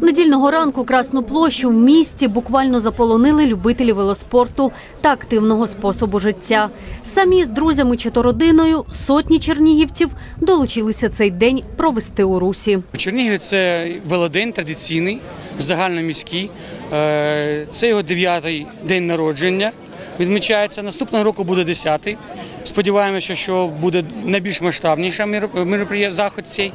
Недільного ранку Красну площу в місті буквально заполонили любителі велоспорту та активного способу життя. Самі з друзями чи то родиною сотні чернігівців долучилися цей день провести у русі. У Чернігові це велодень традиційний, загальноміський. Е, Це його дев'ятий день народження. Відмічається. Наступного року буде десятий. Сподіваємося, що буде найбільш масштабніша заход цей.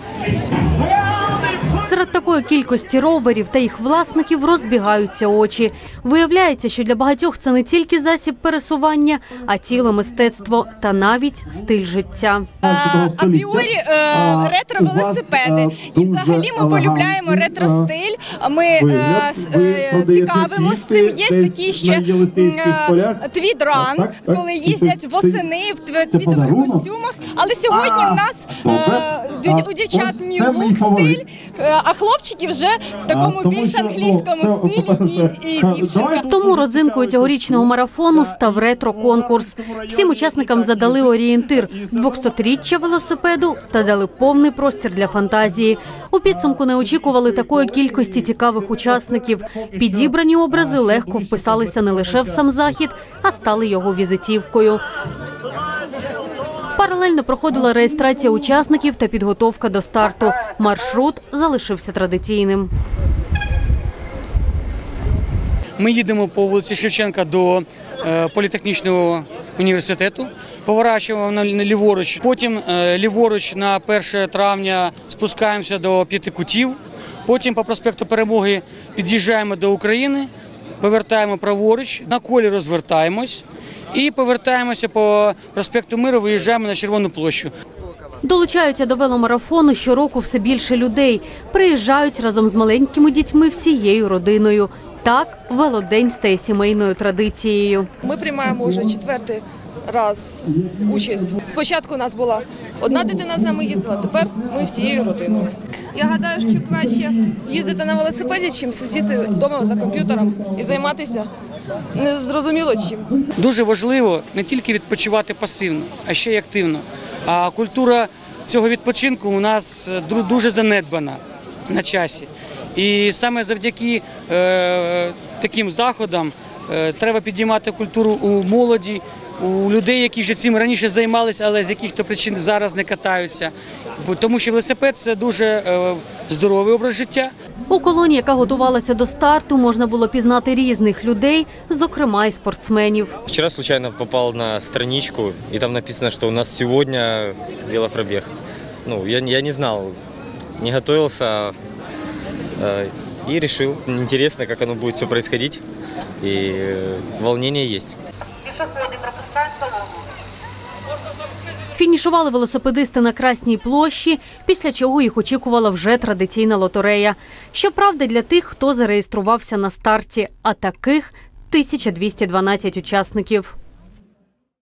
Серед такої кількості роверів та їх власників розбігаються очі. Виявляється, що для багатьох це не тільки засіб пересування, а ціле мистецтво та навіть стиль життя. Е, апріорі е, ретро-велосипеди. І взагалі ми полюбляємо ретро-стиль. Ми е, е, цим. Є такі ще е, твідран, коли їздять восени в тв- твідових костюмах. Але сьогодні у нас е, у дівчат нью-лук стиль, е, а хлопчики вже в такому тому більш ну, англійському це- стилі і, і дівчинка. Тому родзинкою цьогорічного марафону став ретро-конкурс. Всім учасникам задали орієнтир 200-річчя велосипеду та дали повний простір для фантазії. У підсумку не очікували такої кількості цікавих учасників. Підібрані образи легко вписалися не лише в сам захід, а стали його візитівкою. Паралельно проходила реєстрація учасників та підготовка до старту. Маршрут залишився традиційним. Ми їдемо по вулиці Шевченка до е, політехнічного університету. Поворачуємо на ліворуч. Потім е, ліворуч на 1 травня спускаємося до п'яти кутів. Потім по проспекту Перемоги під'їжджаємо до України, повертаємо праворуч, на колі розвертаємось і повертаємося по проспекту Миру, виїжджаємо на Червону площу. Долучаються до веломарафону щороку все більше людей. Приїжджають разом з маленькими дітьми всією родиною. Так, велодень стає сімейною традицією. Ми приймаємо вже четвертий раз участь. Спочатку у нас була одна дитина з нами їздила, тепер ми всією родиною. Я гадаю, що краще їздити на велосипеді, чим сидіти вдома за комп'ютером і займатися незрозуміло чим. Дуже важливо не тільки відпочивати пасивно, а ще й активно. А культура цього відпочинку у нас е, дуже занедбана на часі. І саме завдяки е, таким заходам е, треба підіймати культуру у молоді, у людей, які вже цим раніше займалися, але з яких-то причин зараз не катаються. Тому що велосипед це дуже е, здоровий образ життя. У колоні, яка готувалася до старту, можна було пізнати різних людей, зокрема й спортсменів. Вчера случайно попал на страничку, и там написано, что у нас сегодня велопробег. Ну, я, я не знал, не готовился э, и решил. Интересно, как оно будет все происходить. И Фінішували велосипедисти на Красній площі, після чого їх очікувала вже традиційна лотерея. Щоправда, для тих, хто зареєструвався на старті, а таких 1212 учасників.